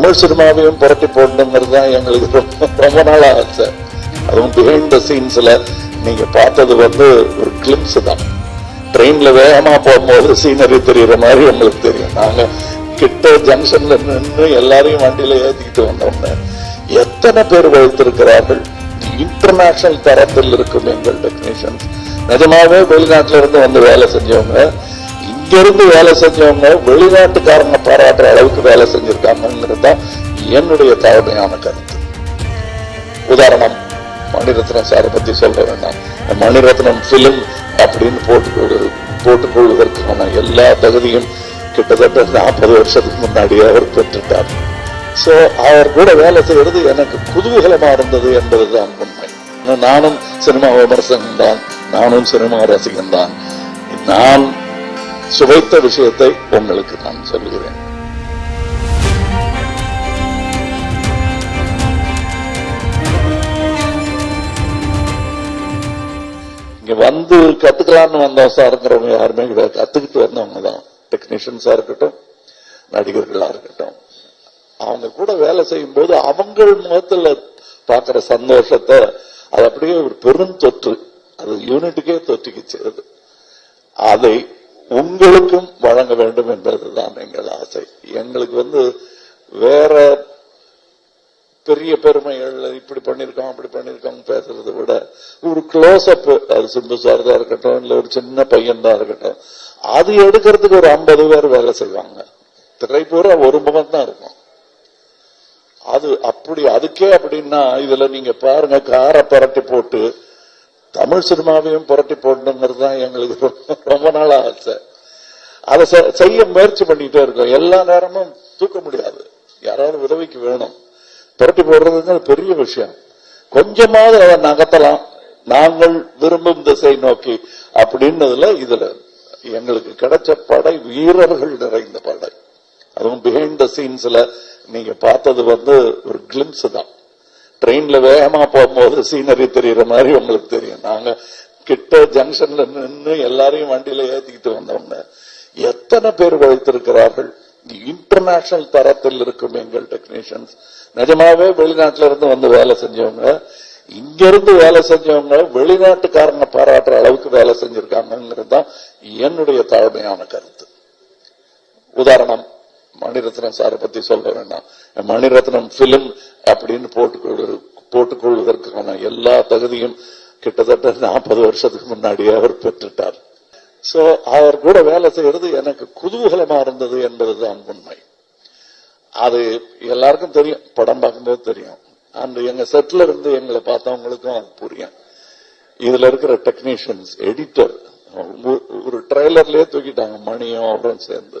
தமிழ் சினிமாவையும் புரட்டி போடணுங்கிறது தான் எங்களுக்கு ரொம்ப ரொம்ப நாள் ஆசை. அதுவும் பிஹைண்ட் த சீன்ஸில் நீங்கள் பார்த்தது வந்து ஒரு கிளிம்ஸ் தான். ட்ரெயினில் வேகமாக போகும்போது சீனரி தெரிகிற மாதிரி உங்களுக்கு தெரியும். நாங்கள் கிட்ட ஜங்ஷனில் நின்று எல்லாரையும் வண்டியில் ஏற்றிக்கிட்டு வந்தோம்னு. எத்தனை பேர் வைத்திருக்கிறார்கள்? இன்டர்நேஷனல் தரத்தில் இருக்கும் எங்கள் டெக்னீஷியன்ஸ் நிஜமாவே வெளிநாட்டுல இருந்து வந்து வேலை செஞ்சவங்க. இருந்து வேலை செஞ்சவங்க வெளிநாட்டுக்காரங்க பாராட்டுற அளவுக்கு வேலை செஞ்சிருக்காங்கிறது தான் என்னுடைய தாழ்மையான கருத்து. உதாரணம் மணிரத்னம் சாரை பத்தி சொல்ல வேண்டாம். மணிரத்னம் பிலிம் அப்படின்னு போட்டு போட்டுக்கொள்வதற்கான எல்லா தகுதியும் கிட்டத்தட்ட நாற்பது வருஷத்துக்கு முன்னாடியே அவர் பெற்றுட்டார். ஸோ அவர் கூட வேலை செய்யறது எனக்கு குதூகலமா இருந்தது என்பதுதான் உண்மை. நானும் சினிமா விமர்சகன் தான் நானும் சினிமா ரசிகன் தான் நான் சுவைத்த விஷயத்தை உங்களுக்கு நான் சொல்லுகிறேன் இங்க வந்து கத்துக்கலாம்னு வந்தோம் சாருங்கிறவங்க யாருமே கிடையாது. கத்துக்கிட்டு வந்தவங்க தான். டெக்னீஷியன்ஸா இருக்கட்டும் நடிகர்களா இருக்கட்டும். அவங்க கூட வேலை செய்யும் போது அவங்கள் முகத்துல பாக்குற சந்தோஷத்தை அது அப்படியே ஒரு பெரும் தொற்று. அது யூனிட்டுக்கே தொற்றிக்கிச்சு. அது அதை உங்களுக்கும் வழங்க வேண்டும் என்பதுதான் எங்கள் ஆசை. எங்களுக்கு வந்து வேற பெரிய பெருமைகள் இப்படி பண்ணிருக்கோம் அப்படி பண்ணிருக்கோம் பேசுறதை விட ஒரு க்ளோஸ் அப் அது சிம்பு சார் தான் இருக்கட்டும் இல்ல ஒரு சின்ன பையன் தான் இருக்கட்டும் அது எடுக்கிறதுக்கு ஒரு ஐம்பது பேர் வேலை செய்வாங்க. திரை பூரா ஒரு முகம் தான் இருக்கும். அது அப்படி அதுக்கே அப்படின்னா இதுல நீங்க பாருங்க காரை பரட்டி போட்டு தமிழ் சினிமாவையும் புரட்டி போடணுங்கிறது தான் எங்களுக்கு ரொம்ப- ரொம்ப நாள் ஆசை. அதை செ- செய்ய முயற்சி பண்ணிட்டே இருக்கோம். எல்லா நேரமும் தூக்க முடியாது. யாராவது உதவிக்கு வேணும். புரட்டி போடுறதுங்கிறது பெரிய விஷயம். கொஞ்சமாவது அதை நகர்த்தலாம். நாங்கள் விரும்பும் திசை நோக்கி அப்படின்னதுல இதுல எங்களுக்கு கிடைச்ச படை வீரர்கள் நிறைந்த படை. அதுவும் பிஹைண்ட் த சீன்ஸ்ல நீங்க பார்த்தது வந்து ஒரு கிளிம்ஸ் தான். ட்ரெயின்ல வேகமா போகும்போது சீனரி தெரியுற மாதிரி உங்களுக்கு தெரியும். நாங்க கிட்ட ஜங்ஷன்ல நின்று எல்லாரையும் வண்டியில ஏத்திக்கிட்டு வந்தோம்னு. எத்தனை பேர் வைத்திருக்கிறார்கள் இன்டர்நேஷனல் தரத்தில் இருக்கும் எங்கள் டெக்னீஷியன்ஸ் நிஜமாவே வெளிநாட்டில இருந்து வந்து வேலை செஞ்சவங்க இங்க இருந்து வேலை செஞ்சவங்க வெளிநாட்டுக்காரங்க பாராட்டுற அளவுக்கு வேலை செஞ்சிருக்காங்கிறது தான் என்னுடைய தாழ்மையான கருத்து. உதாரணம் மணிரத்னம் சாரை பத்தி சொல்ல வேண்டாம். மணிரத்னம் பிலிம் அப்படின்னு போட்டுக்கொள் போட்டுக்கொள்வதற்கான எல்லா தகுதியும் கிட்டத்தட்ட நாற்பது வருஷத்துக்கு முன்னாடி அவர் பெற்றுட்டார். சோ அவர் கூட வேலை செய்யறது எனக்கு குதூகலமா இருந்தது என்பதுதான் உண்மை. அது எல்லாருக்கும் தெரியும் படம் பார்க்கும்போது தெரியும். அந்த எங்க செட்ல இருந்து எங்களை பார்த்தவங்களுக்கும் அது புரியும். இதுல இருக்கிற டெக்னீஷியன்ஸ் எடிட்டர் ஒரு ட்ரெய்லர்லயே தூக்கிட்டாங்க மணியும் அவரும் சேர்ந்து.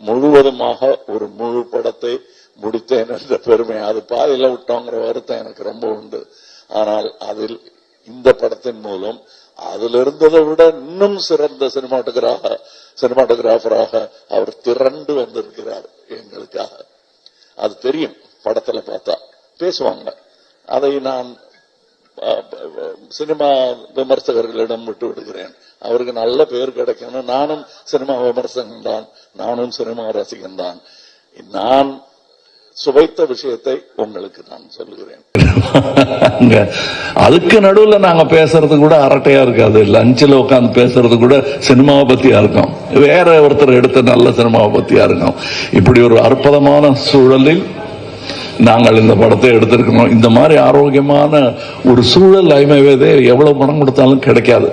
முழுவதுமாக ஒரு முழு படத்தை முடித்தேன் என்ற பெருமை. அது பாதையில் விட்டோங்கிற வருத்தம் எனக்கு ரொம்ப உண்டு. ஆனால் அதில் இந்த படத்தின் மூலம் அதில் இருந்ததை விட இன்னும் சிறந்த சினிமாட்டோகிராக சினிமாட்டோகிராஃபராக அவர் திரண்டு வந்திருக்கிறார் எங்களுக்காக. அது தெரியும் படத்துல பார்த்தா. பேசுவாங்க. அதை நான் சினிமா விமர்சகர்களிடம் விட்டு விடுகிறேன். அவருக்கு நல்ல பேர் கிடைக்கணும். நானும் சினிமா விமர்சகன் தான் நானும் சினிமா ரசிகன் தான் நான் சுவைத்த விஷயத்தை உங்களுக்கு நான் சொல்லுகிறேன். அங்க அதுக்கு நடுவுல நாங்க பேசுறது கூட அரட்டையா இருக்காது லஞ்சில் உட்காந்து பேசுறது கூட சினிமாவை பத்தியா இருக்கும். வேற ஒருத்தர் எடுத்த நல்ல சினிமாவை பத்தியா இருக்கும். இப்படி ஒரு அற்புதமான சூழலில் நாங்கள் இந்த படத்தை எடுத்திருக்கிறோம். இந்த மாதிரி ஆரோக்கியமான ஒரு சூழல் ஐமவேதே எவ்வளவு பணம் கொடுத்தாலும் கிடைக்காது.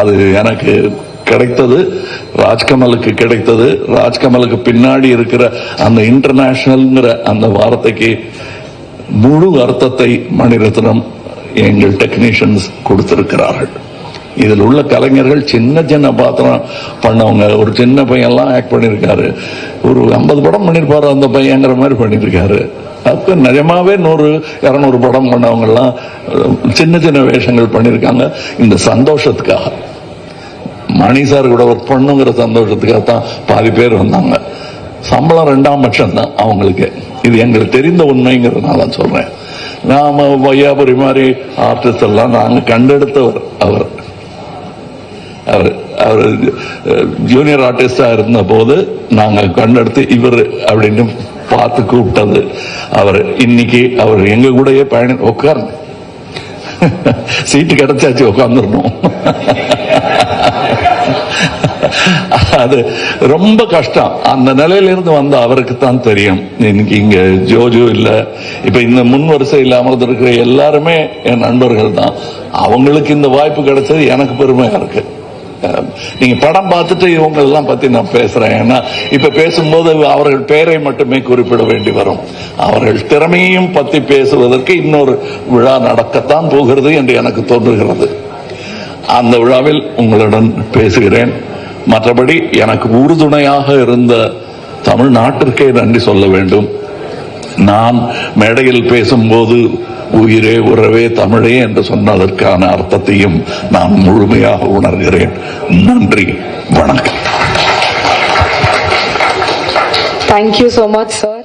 அது எனக்கு கிடைத்தது ராஜ்கமலுக்கு கிடைத்தது ராஜ்கமலுக்கு பின்னாடி இருக்கிற அந்த இன்டர்நேஷனல்ங்கிற அந்த வார்த்தைக்கு முழு அர்த்தத்தை மணிரத்னம் எங்கள் டெக்னீஷியன்ஸ் கொடுத்திருக்கிறார்கள். இதில் உள்ள கலைஞர்கள் சின்ன சின்ன பாத்திரம் பண்ணவங்க. ஒரு சின்ன பையன்லாம் ஆக்ட் பண்ணியிருக்காரு. ஒரு ஐம்பது படம் பண்ணியிருப்பாரு அந்த பையங்கிற மாதிரி பண்ணியிருக்காரு. அப்போ நிஜமாவே நூறு இரநூறு படம் பண்ணவங்கெல்லாம் சின்ன சின்ன வேஷங்கள் பண்ணியிருக்காங்க. இந்த சந்தோஷத்துக்காக. மணி சார் கூட ஒர்க் பண்ணுங்கிற சந்தோஷத்துக்காக தான் பாதி பேர் வந்தாங்க. சம்பளம் ரெண்டாம் பட்சம் தான் அவங்களுக்கு. இது எங்களுக்கு தெரிந்த உண்மைங்கிறதுனால சொல்றேன். நாம வையாபுரி மாதிரி ஆர்டிஸ்ட் எல்லாம் நாங்கள் கண்டெடுத்தவர் அவர். அவர் அவர் ஜூனியர் ஆர்டிஸ்டா இருந்த போது நாங்க கண்டெடுத்து இவர் அப்படின்னு பார்த்து கூப்பிட்டது. அவர் இன்னைக்கு அவர் எங்க கூடயே பயணி உட்கார்ந்து சீட்டு கிடைச்சாச்சு உட்காந்துடணும் அது ரொம்ப கஷ்டம். அந்த நிலையில இருந்து வந்த அவருக்கு தான் தெரியும். இன்னைக்கு இங்க ஜோஜோ இல்ல. இப்ப இந்த முன் வரிசையில் அமர்ந்திருக்கிற எல்லாருமே என் நண்பர்கள் தான். அவங்களுக்கு இந்த வாய்ப்பு கிடைச்சது எனக்கு பெருமையா இருக்கு. நீங்க படம் பார்த்துட்டு இவங்க எல்லாம் பத்தி நான் பேசுறேன். ஏன்னா இப்ப பேசும்போது அவர்கள் பெயரை மட்டுமே குறிப்பிட வேண்டி வரும். அவர்கள் திறமையும் பத்தி பேசுவதற்கு இன்னொரு விழா நடக்கத்தான் போகிறது என்று எனக்கு தோன்றுகிறது. அந்த விழாவில் உங்களுடன் பேசுகிறேன். மற்றபடி எனக்கு உறுதுணையாக இருந்த தமிழ்நாட்டிற்கே நன்றி சொல்ல வேண்டும். நான் மேடையில் பேசும்போது உயிரே உறவே தமிழே என்று சொன்னதற்கான அர்த்தத்தையும் நான் முழுமையாக உணர்கிறேன். நன்றி. வணக்கம். Thank you you much sir.